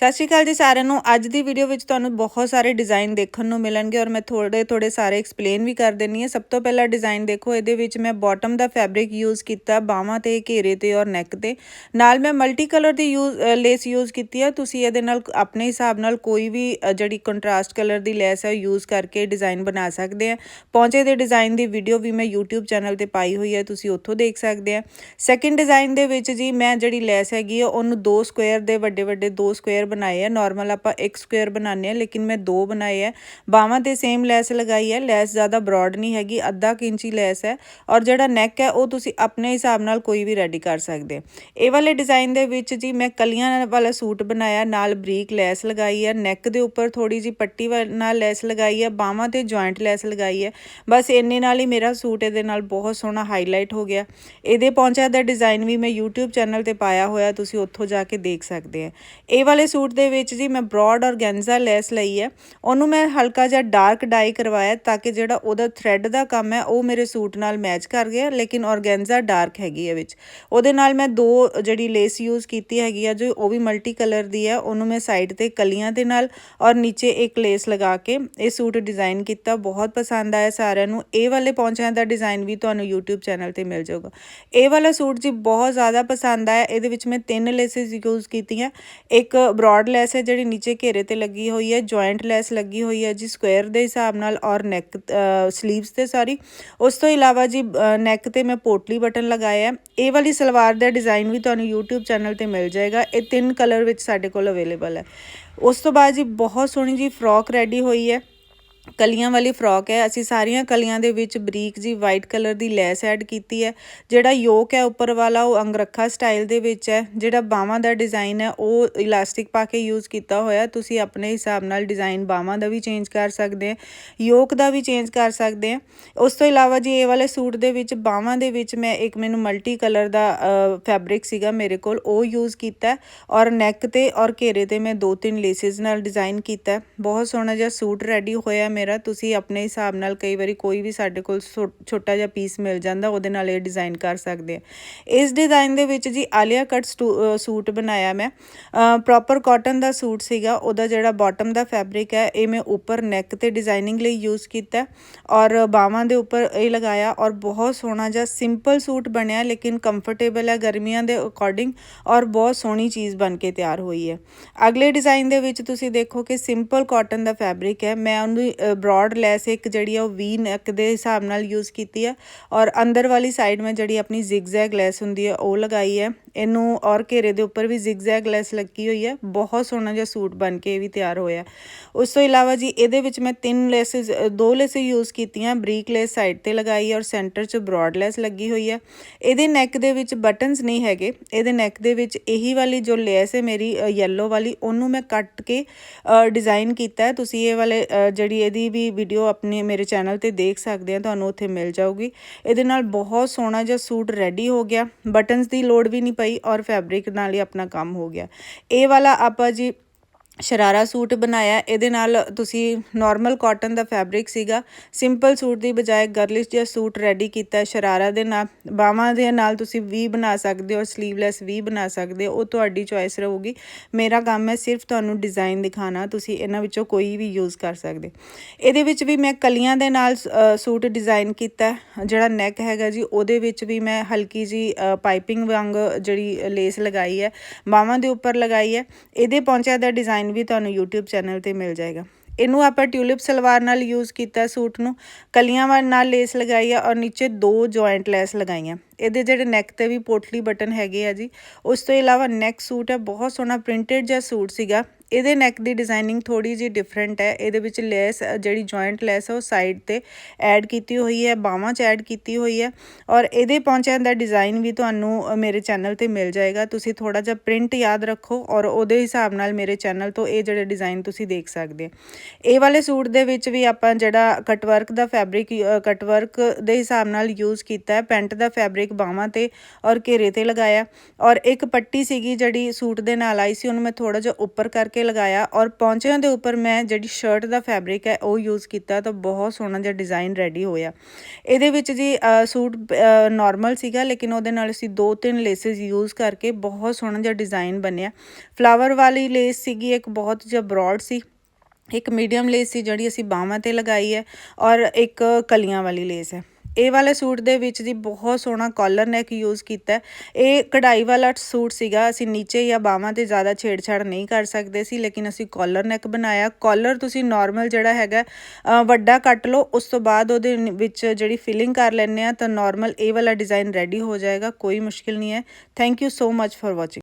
ਸਤਿ ਸ਼੍ਰੀ ਅਕਾਲ ਜੀ ਸਾਰਿਆਂ ਨੂੰ। ਅੱਜ ਦੀ ਵੀਡੀਓ ਵਿੱਚ ਤੁਹਾਨੂੰ ਬਹੁਤ ਸਾਰੇ ਡਿਜ਼ਾਈਨ ਦੇਖਣ ਨੂੰ ਮਿਲਣਗੇ ਔਰ ਮੈਂ ਥੋੜੇ ਥੋੜੇ ਸਾਰੇ ਐਕਸਪਲੇਨ ਵੀ ਕਰ ਦੇਣੀ ਹੈ। ਸਭ ਤੋਂ ਪਹਿਲਾ ਡਿਜ਼ਾਈਨ ਦੇਖੋ, ਇਹਦੇ ਵਿੱਚ ਮੈਂ ਬਾਟਮ ਦਾ ਫੈਬਰਿਕ ਯੂਜ਼ ਕੀਤਾ, ਬਾਹਾਂ ਤੇ, ਘੇਰੇ ਤੇ ਔਰ ਨੈਕ ਤੇ। ਨਾਲ ਮੈਂ ਮਲਟੀ ਕਲਰ ਦੀ ਯੂਜ਼ ਲੇਸ ਯੂਜ਼ ਕੀਤੀ ਹੈ ਤੁਸੀਂ ਇਹਦੇ ਨਾਲ ਆਪਣੇ ਹਿਸਾਬ ਨਾਲ ਕੋਈ ਵੀ ਜਿਹੜੀ ਕੰਟਰਾਸਟ ਕਲਰ ਦੀ ਲੈਸ ਹੈ ਯੂਜ਼ ਕਰਕੇ ਡਿਜ਼ਾਈਨ ਬਣਾ ਸਕਦੇ ਆ। ਪਹੁੰਚੇ ਦੇ ਡਿਜ਼ਾਈਨ ਦੀ ਵੀਡੀਓ ਵੀ ਮੈਂ YouTube ਚੈਨਲ ਤੇ ਪਾਈ ਹੋਈ ਹੈ ਤੁਸੀਂ ਉੱਥੋਂ ਦੇਖ ਸਕਦੇ ਆ। ਸੈਕਿੰਡ ਡਿਜ਼ਾਈਨ ਦੇ ਵਿੱਚ ਜੀ ਮੈਂ ਜਿਹੜੀ ਲੈਸ ਹੈਗੀ ਆ, ਉਹਨੂੰ ਦੋ ਸਕੁਅਰ ਦੇ ਵੱਡੇ ਵੱਡੇ ਦੋ ਸਕੁਅਰ ਬਣਾਏ ਆ ਨਾਰਮਲ ਆਪਾਂ ਇੱਕ ਸਕੁਅਰ ਬਣਾਉਂਦੇ ਆ ਲੇਕਿਨ ਮੈਂ ਦੋ ਬਣਾਏ ਆ ਬਾਹਾਂ ਤੇ ਸੇਮ ਲੈਸ ਲਗਾਈ ਹੈ ਲੈਸ ਜ਼ਿਆਦਾ ਬ੍ਰੌਡ ਨਹੀਂ ਹੈਗੀ ਅੱਧਾ ਕੁ ਇੰਚੀ ਲੈਸ ਹੈ ਔਰ ਜਿਹੜਾ ਨੈਕ ਹੈ ਉਹ ਤੁਸੀਂ ਆਪਣੇ ਹਿਸਾਬ ਨਾਲ ਕੋਈ ਵੀ ਰੈਡੀ ਕਰ ਸਕਦੇ ਆ ਇਹ ਵਾਲੇ ਡਿਜ਼ਾਈਨ ਦੇ ਵਿੱਚ ਜੀ ਮੈਂ ਕਲੀਆਂ ਵਾਲਾ ਸੂਟ ਬਣਾਇਆ ਨਾਲ ਬਰੀਕ ਲੈਸ ਲਗਾਈ ਹੈ ਨੈਕ ਦੇ ਉੱਪਰ ਥੋੜੀ ਜੀ ਪੱਟੀ ਵਾ- ਨਾਲ ਲੈਸ ਲਗਾਈ ਹੈ ਬਾਹਾਂ ਤੇ ਜੁਆਇੰਟ ਲੈਸ ਲਗਾਈ ਹੈ ਬਸ ਇੰਨੇ ਨਾਲ ਹੀ ਮੇਰਾ ਸੂਟ ਇਹਦੇ ਨਾਲ ਬਹੁਤ ਸੋਹਣਾ ਹਾਈਲਾਈਟ ਹੋ ਗਿਆ ਇਹਦੇ ਪਹੁੰਚਿਆ ਦਾ ਡਿਜ਼ਾਈਨ ਵੀ ਮੈਂ YouTube ਚੈਨਲ ਤੇ ਪਾਇਆ ਹੋਇਆ ਤੁਸੀਂ ਉੱਥੋਂ ਜਾ ਕੇ ਦੇਖ ਸਕਦੇ ਆ ਇਹ ਵਾਲੇ ਸੂਟ ਦੇ ਵਿੱਚ ਜੀ ਮੈਂ ਬ੍ਰੌਡ ਔਰਗੈਂਜ਼ਾ ਲੈਸ ਲਈ ਹੈ। ਉਹਨੂੰ ਮੈਂ ਹਲਕਾ ਜਿਹਾ ਡਾਰਕ ਡਾਈ ਕਰਵਾਇਆ ਤਾਂ ਕਿ ਜਿਹੜਾ ਉਹਦਾ ਥ੍ਰੈਡ ਦਾ ਕੰਮ ਹੈ, ਉਹ ਮੇਰੇ ਸੂਟ ਨਾਲ ਮੈਚ ਕਰ ਗਿਆ, ਲੇਕਿਨ ਔਰਗੈਂਜ਼ਾ ਡਾਰਕ ਹੈਗੀ ਹੈ ਵਿੱਚ। ਉਹਦੇ ਨਾਲ ਮੈਂ ਦੋ ਜਿਹੜੀ ਲੇਸ ਯੂਜ਼ ਕੀਤੀ ਹੈਗੀ ਆ, ਜੋ ਉਹ ਵੀ ਮਲਟੀ ਕਲਰ ਦੀ ਹੈ, ਉਹਨੂੰ ਮੈਂ ਸਾਈਡ ਤੇ ਕਲੀਆਂ ਦੇ ਨਾਲ ਔਰ ਨੀਚੇ ਇੱਕ ਲੇਸ ਲਗਾ ਕੇ ਇਹ ਸੂਟ ਡਿਜ਼ਾਈਨ ਕੀਤਾ। ਬਹੁਤ ਪਸੰਦ ਆਇਆ ਸਾਰਿਆਂ ਨੂੰ। ਇਹ ਵਾਲੇ ਪੌਂਚਿਆਂ ਦਾ ਡਿਜ਼ਾਈਨ ਵੀ ਤੁਹਾਨੂੰ YouTube ਚੈਨਲ ਤੇ ਮਿਲ ਜਾਊਗਾ। ਇਹ ਵਾਲਾ ਸੂਟ ਜੀ ਬਹੁਤ ਜ਼ਿਆਦਾ ਪਸੰਦ ਆਇਆ। ਇਹਦੇ ਵਿੱਚ ਮੈਂ ਤਿੰਨ ਲੇਸਿਸ ਯੂਜ਼ ਕੀਤੀਆਂ। ਇੱਕ ਬ੍ਰੌਡ ਲੈਸ ਹੈ ਜਿਹੜੀ ਨੀਚੇ ਘੇਰੇ ਤੇ ਲੱਗੀ ਹੋਈ ਹੈ ਜੁਆਇੰਟ ਲੈਸ ਲੱਗੀ ਹੋਈ ਹੈ ਜੀ ਸਕੁਅਰ ਦੇ ਹਿਸਾਬ ਨਾਲ ਔਰ ਨੈਕ ਸਲੀਵਸ ਤੇ ਸਾਰੀ ਉਸ ਤੋਂ ਇਲਾਵਾ ਜੀ ਨੈਕ ਤੇ ਮੈਂ ਪੋਟਲੀ ਬਟਨ ਲਗਾਇਆ ਹੈ। ਇਹ ਵਾਲੀ ਸਲਵਾਰ ਦਾ ਡਿਜ਼ਾਈਨ ਵੀ ਤੁਹਾਨੂੰ YouTube ਚੈਨਲ ਤੇ ਮਿਲ ਜਾਏਗਾ। ਇਹ ਤਿੰਨ ਕਲਰ ਵਿੱਚ ਸਾਡੇ ਕੋਲ ਅਵੇਲੇਬਲ ਹੈ। ਉਸ ਤੋਂ ਬਾਅਦ ਜੀ ਬਹੁਤ ਸੋਹਣੀ ਜੀ ਫਰੋਕ ਰੈਡੀ ਹੋਈ ਹੈ। ਕਲੀਆਂ ਵਾਲੀ ਫਰੋਕ ਹੈ। ਅਸੀਂ ਸਾਰੀਆਂ ਕਲੀਆਂ ਦੇ ਵਿੱਚ ਬਰੀਕ ਜੀ ਵਾਈਟ ਕਲਰ ਦੀ ਲੈਸ ਐਡ ਕੀਤੀ ਹੈ। ਜਿਹੜਾ ਯੋਕ ਹੈ ਉੱਪਰ ਵਾਲਾ, ਉਹ ਅੰਗਰਖਾ ਸਟਾਈਲ ਦੇ ਵਿੱਚ ਹੈ। ਜਿਹੜਾ ਬਾਹਾਂ ਦਾ ਡਿਜ਼ਾਈਨ ਹੈ, ਉਹ ਇਲਾਸਟਿਕ ਪਾ ਕੇ ਯੂਜ਼ ਕੀਤਾ ਹੋਇਆ। ਤੁਸੀਂ ਆਪਣੇ ਹਿਸਾਬ ਨਾਲ ਡਿਜ਼ਾਈਨ ਬਾਹਾਂ ਦਾ ਵੀ ਚੇਂਜ ਕਰ ਸਕਦੇ ਆ ਯੋਕ ਦਾ ਵੀ ਚੇਂਜ ਕਰ ਸਕਦੇ ਆ ਉਸ ਤੋਂ ਇਲਾਵਾ ਜੀ ਇਹ ਵਾਲੇ ਸੂਟ ਦੇ ਵਿੱਚ, ਬਾਹਾਂ ਦੇ ਵਿੱਚ ਮੈਂ ਇੱਕ ਮੈਨੂੰ ਮਲਟੀ ਕਲਰ ਦਾ ਫੈਬਰਿਕ ਸੀਗਾ ਮੇਰੇ ਕੋਲ, ਉਹ ਯੂਜ਼ ਕੀਤਾ ਔਰ ਨੈਕ ਤੇ ਔਰ ਘੇਰੇ ਤੇ ਮੈਂ ਦੋ ਤਿੰਨ ਲੇਸਿਸ ਨਾਲ ਡਿਜ਼ਾਈਨ ਕੀਤਾ ਬਹੁਤ ਸੋਹਣਾ ਜਿਹਾ ਸੂਟ ਰੈਡੀ ਹੋਇਆ ਮੇਰਾ, ਤੁਸੀਂ ਆਪਣੇ ਹਿਸਾਬ ਨਾਲ ਕਈ ਵਾਰੀ ਕੋਈ ਵੀ ਸਾਡੇ ਕੋਲ ਛੋ- ਛੋਟਾ ਜਿਹਾ ਪੀਸ ਮਿਲ ਜਾਂਦਾ, ਉਹਦੇ ਨਾਲ ਇਹ ਡਿਜ਼ਾਈਨ ਕਰ ਸਕਦੇ ਆ। ਇਸ ਡਿਜ਼ਾਈਨ ਦੇ ਵਿੱਚ ਜੀ ਆਲੀਆ ਕੱਟ ਸੂਟ ਬਣਾਇਆ ਮੈਂ। ਪ੍ਰੋਪਰ ਕਾਟਨ ਦਾ ਸੂਟ ਸੀਗਾ, ਉਹਦਾ ਜਿਹੜਾ ਬਾਟਮ ਦਾ ਫੈਬਰਿਕ ਹੈ, ਇਹ ਮੈਂ ਉੱਪਰ ਨੈਕ ਤੇ ਡਿਜ਼ਾਈਨਿੰਗ ਲਈ ਯੂਜ਼ ਕੀਤਾ। ਔਰ ਬਾਹਾਂ ਦੇ ਉੱਪਰ ਇਹ ਲਗਾਇਆ ਔਰ ਬਹੁਤ ਸੋਹਣਾ ਜਿਹਾ ਸਿੰਪਲ ਸੂਟ ਬਣਿਆ, ਲੇਕਿਨ ਕੰਫਰਟੇਬਲ ਹੈ ਗਰਮੀਆਂ ਦੇ ਅਕੋਰਡਿੰਗ ਔਰ ਬਹੁਤ ਸੋਹਣੀ ਚੀਜ਼ ਬਣ ਕੇ ਤਿਆਰ ਹੋਈ ਹੈ। ਅਗਲੇ ਡਿਜ਼ਾਈਨ ਦੇ ਵਿੱਚ ਤੁਸੀਂ ਦੇਖੋ ਕਿ ਸਿੰਪਲ ਕਾਟਨ ਦਾ ਫੈਬਰਿਕ ਹੈ, ਮੈਂ ਉਹਨੂੰ ਬ੍ਰੌਡ ਲੈਸ ਇੱਕ ਜਿਹੜੀ ਆ ਉਹ ਵੀ ਨੈਕ ਦੇ ਹਿਸਾਬ ਨਾਲ ਯੂਜ਼ ਕੀਤੀ ਹੈ ਔਰ ਅੰਦਰ ਵਾਲੀ ਸਾਈਡ ਮੈਂ ਜਿਹੜੀ ਆਪਣੀ ਜ਼ਿਗਜ਼ੈਗ ਲੈਸ ਹੁੰਦੀ ਹੈ ਉਹ ਲਗਾਈ ਹੈ ਇਹਨੂੰ ਔਰ ਘੇਰੇ ਦੇ ਉੱਪਰ ਵੀ ਜ਼ਿਗਜ਼ੈਗ ਲੈਸ ਲੱਗੀ ਹੋਈ ਹੈ। ਬਹੁਤ ਸੋਹਣਾ ਜਿਹਾ ਸੂਟ ਬਣ ਕੇ ਇਹ ਵੀ ਤਿਆਰ ਹੋਇਆ। ਉਸ ਤੋਂ ਇਲਾਵਾ ਜੀ ਇਹਦੇ ਵਿੱਚ ਮੈਂ ਤਿੰਨ ਲੈਸਸ ਦੋ ਲੈਸ ਯੂਜ਼ ਕੀਤੀਆਂ। ਬਰੀਕ ਲੈਸ ਸਾਈਡ ਤੇ ਲਗਾਈ ਔਰ ਸੈਂਟਰ 'ਚ ਬ੍ਰੌਡ ਲੈਸ ਲੱਗੀ ਹੋਈ ਹੈ। ਇਹਦੇ ਨੈਕ ਦੇ ਵਿੱਚ ਬਟਨਸ ਨਹੀਂ ਹੈਗੇ। ਇਹਦੇ ਨੈਕ ਦੇ ਵਿੱਚ ਇਹੀ ਵਾਲੀ ਜੋ ਲੈਸ ਹੈ ਮੇਰੀ ਯੈਲੋ ਵਾਲੀ, ਉਹਨੂੰ ਮੈਂ ਕੱਟ ਕੇ ਡਿਜ਼ਾਈਨ ਕੀਤਾ ਹੈ। ਤੁਸੀਂ ਇਹ ਵਾਲੇ ਜਿਹੜੀ ਇਹਦੀ ਵੀ ਵੀਡੀਓ ਆਪਣੇ ਮੇਰੇ ਚੈਨਲ ਤੇ ਦੇਖ ਸਕਦੇ ਆ ਤੁਹਾਨੂੰ ਉੱਥੇ ਮਿਲ ਜਾਊਗੀ। ਇਹਦੇ ਨਾਲ ਬਹੁਤ ਸੋਹਣਾ ਜਿਹਾ ਸੂਟ ਰੈਡੀ ਹੋ ਗਿਆ। ਬਟਨਸ ਦੀ ਲੋੜ ਵੀ ਨਹੀਂ ਪਈ ਔਰ ਫੈਬਰਿਕ ਨਾਲ ਹੀ ਆਪਣਾ ਕੰਮ ਹੋ ਗਿਆ। ਇਹ ਵਾਲਾ ਆਪਾਂ ਜੀ ਸ਼ਰਾਰਾ ਸੂਟ ਬਣਾਇਆ। ਇਹਦੇ ਨਾਲ ਤੁਸੀਂ ਨਾਰਮਲ ਕਾਟਨ ਦਾ ਫੈਬਰਿਕ ਸੀਗਾ। ਸਿੰਪਲ ਸੂਟ ਦੀ ਬਜਾਏ ਗਰਲਿਸ਼ ਜਿਹਾ ਸੂਟ ਰੈਡੀ ਕੀਤਾ ਸ਼ਰਾਰਾ ਦੇ ਨਾਲ। ਬਾਹਾਂ ਦੇ ਨਾਲ ਤੁਸੀਂ ਵੀ ਬਣਾ ਸਕਦੇ ਹੋ ਸਲੀਵਲੈਸ ਵੀ ਬਣਾ ਸਕਦੇ ਹੋ। ਉਹ ਤੁਹਾਡੀ ਚੋਇਸ ਰਹੂਗੀ। ਮੇਰਾ ਕੰਮ ਹੈ ਸਿਰਫ ਤੁਹਾਨੂੰ ਡਿਜ਼ਾਈਨ ਦਿਖਾਣਾ ਤੁਸੀਂ ਇਹਨਾਂ ਵਿੱਚੋਂ ਕੋਈ ਵੀ ਯੂਜ਼ ਕਰ ਸਕਦੇ ਇਹਦੇ ਵਿੱਚ ਵੀ ਮੈਂ ਕਲੀਆਂ ਦੇ ਨਾਲ ਸੂਟ ਡਿਜ਼ਾਈਨ ਕੀਤਾ। ਜਿਹੜਾ ਨੈਕ ਹੈਗਾ ਜੀ, ਉਹਦੇ ਵਿੱਚ ਵੀ ਮੈਂ ਹਲਕੀ ਜੀ ਪਾਈਪਿੰਗ ਵਾਂਗ ਜਿਹੜੀ ਲੇਸ ਲਗਾਈ ਹੈ, ਬਾਹਾਂ ਦੇ ਉੱਪਰ ਲਗਾਈ ਹੈ। ਇਹਦੇ ਪਹੁੰਚਿਆ ਦਾ ਡਿਜ਼ਾਈਨ ਵੀ ਤੁਹਾਨੂੰ YouTube ਚੈਨਲ ਤੇ ਮਿਲ ਜਾਏਗਾ। ਇਹਨੂੰ ਆਪਾਂ ਟਿਊਲਿਪ ਸਲਵਾਰ ਨਾਲ ਯੂਜ਼ ਕੀਤਾ ਸੂਟ ਨੂੰ। ਕਲੀਆਂ ਵਾਲ ਨਾਲ ਲੇਸ ਲਗਾਈ ਆ ਔਰ ਨੀਚੇ ਦੋ ਜੁਆਇੰਟ ਲੈਸ ਲਗਾਈਆਂ। ਇਹਦੇ ਜਿਹੜੇ ਨੈਕ ਤੇ ਵੀ ਪੋਟਲੀ ਬਟਨ ਹੈਗੇ ਆ ਜੀ। ਉਸ ਤੋਂ ਇਲਾਵਾ ਨੈਕ ਸੂਟ ਹੈ ਬਹੁਤ ਸੋਹਣਾ ਪ੍ਰਿੰਟਡ ਜਿਹਾ ਸੂਟ ਸੀਗਾ। ਇਹਦੇ ਨੈਕ ਦੀ ਡਿਜ਼ਾਈਨਿੰਗ ਥੋੜੀ ਜਿਹੀ ਡਿਫਰੈਂਟ ਹੈ। ਇਹਦੇ ਵਿੱਚ ਲੈਸ ਜਿਹੜੀ ਜੁਆਇੰਟ ਲੈਸ ਹੈ, ਉਹ ਸਾਈਡ ਤੇ ਐਡ ਕੀਤੀ ਹੋਈ ਹੈ ਬਾਹਾਂ 'ਚ ਐਡ ਕੀਤੀ ਹੋਈ ਹੈ। ਔਰ ਇਹਦੇ ਪਹੁੰਚਿਆਂ ਦਾ ਡਿਜ਼ਾਈਨ ਵੀ ਤੁਹਾਨੂੰ ਮੇਰੇ ਚੈਨਲ ਤੇ ਮਿਲ ਜਾਏਗਾ। ਤੁਸੀਂ ਥੋੜਾ ਜਿਹਾ ਪ੍ਰਿੰਟ ਯਾਦ ਰੱਖੋ ਔਰ ਉਹਦੇ ਹਿਸਾਬ ਨਾਲ ਮੇਰੇ ਚੈਨਲ ਤੋਂ ਇਹ ਜਿਹੜੇ ਡਿਜ਼ਾਈਨ ਤੁਸੀਂ ਦੇਖ ਸਕਦੇ ਹੋ। ਇਹ ਵਾਲੇ ਸੂਟ ਦੇ ਵਿੱਚ ਵੀ ਆਪਾਂ ਜਿਹੜਾ ਕਟਵਰਕ ਦਾ ਫੈਬਰਿਕ ਕਟਵਰਕ ਦੇ ਹਿਸਾਬ ਨਾਲ ਯੂਜ਼ ਕੀਤਾ ਹੈ। ਪੈਂਟ ਦਾ ਫੈਬਰਿਕ ਬਾਹਾਂ ਤੇ ਔਰ ਘੇਰੇ ਤੇ ਲਗਾਇਆ। ਔਰ ਇੱਕ ਪੱਟੀ ਸੀਗੀ ਜਿਹੜੀ ਸੂਟ ਦੇ ਨਾਲ ਆਈ ਸੀ, ਉਹਨੂੰ ਮੈਂ ਥੋੜਾ ਜਿਹਾ ਉੱਪਰ ਕਰਕੇ ਕੇ ਲਗਾਇਆ ਔਰ ਪੌਂਚਿਆਂ ਦੇ ਉੱਪਰ ਮੈਂ ਜਿਹੜੀ ਸ਼ਰਟ ਦਾ ਫੈਬਰਿਕ ਹੈ ਉਹ ਯੂਜ਼ ਕੀਤਾ ਤਾਂ ਬਹੁਤ ਸੋਹਣਾ ਜਿਹਾ ਡਿਜ਼ਾਈਨ ਰੈਡੀ ਹੋਇਆ। ਇਹਦੇ ਵਿੱਚ ਜੀ ਸੂਟ ਨਾਰਮਲ ਸੀਗਾ ਲੇਕਿਨ ਉਹਦੇ ਨਾਲ ਅਸੀਂ ਦੋ ਤਿੰਨ ਲੇਸਿਸ ਯੂਜ਼ ਕਰਕੇ ਬਹੁਤ ਸੋਹਣਾ ਜਿਹਾ ਡਿਜ਼ਾਈਨ ਬਣਿਆ। ਫਲਾਵਰ ਵਾਲੀ ਲੇਸ ਸੀਗੀ, ਇੱਕ ਬਹੁਤ ਜਿਹਾ ਬ੍ਰੌਡ ਸੀ, ਇੱਕ ਮੀਡੀਅਮ ਲੇਸ ਸੀ ਜਿਹੜੀ ਅਸੀਂ ਬਾਹਾਂ ਤੇ ਲਗਾਈ ਹੈ ਔਰ ਇੱਕ ਕਲੀਆਂ ਵਾਲੀ ਲੇਸ ਹੈ। ਇਹ ਵਾਲੇ ਸੂਟ ਦੇ ਵਿੱਚ ਜੀ ਬਹੁਤ ਸੋਹਣਾ ਕਾਲਰ ਨੈਕ ਯੂਜ਼ ਕੀਤਾ ਇਹ ਕਢਾਈ ਵਾਲਾ ਸੂਟ ਸੀਗਾ, ਅਸੀਂ ਨੀਚੇ ਜਾਂ ਬਾਹਾਂ ਤੇ ਜ਼ਿਆਦਾ ਛੇੜਛਾੜ ਨਹੀਂ ਕਰ ਸਕਦੇ ਸੀ, ਲੇਕਿਨ ਅਸੀਂ ਕਾਲਰ ਨੈਕ ਬਣਾਇਆ। ਕਾਲਰ ਤੁਸੀਂ ਨਾਰਮਲ ਜਿਹੜਾ ਹੈਗਾ ਵੱਡਾ ਕੱਟ ਲਓ, ਉਸ ਤੋਂ ਬਾਅਦ ਉਹਦੇ ਵਿੱਚ ਜਿਹੜੀ ਫਿਲਿੰਗ ਕਰ ਲੈਂਦੇ ਆ ਤਾਂ ਨਾਰਮਲ ਇਹ ਵਾਲਾ ਡਿਜ਼ਾਈਨ ਰੈਡੀ ਹੋ ਜਾਏਗਾ, ਕੋਈ ਮੁਸ਼ਕਿਲ ਨਹੀਂ ਹੈ। Thank you so much for watching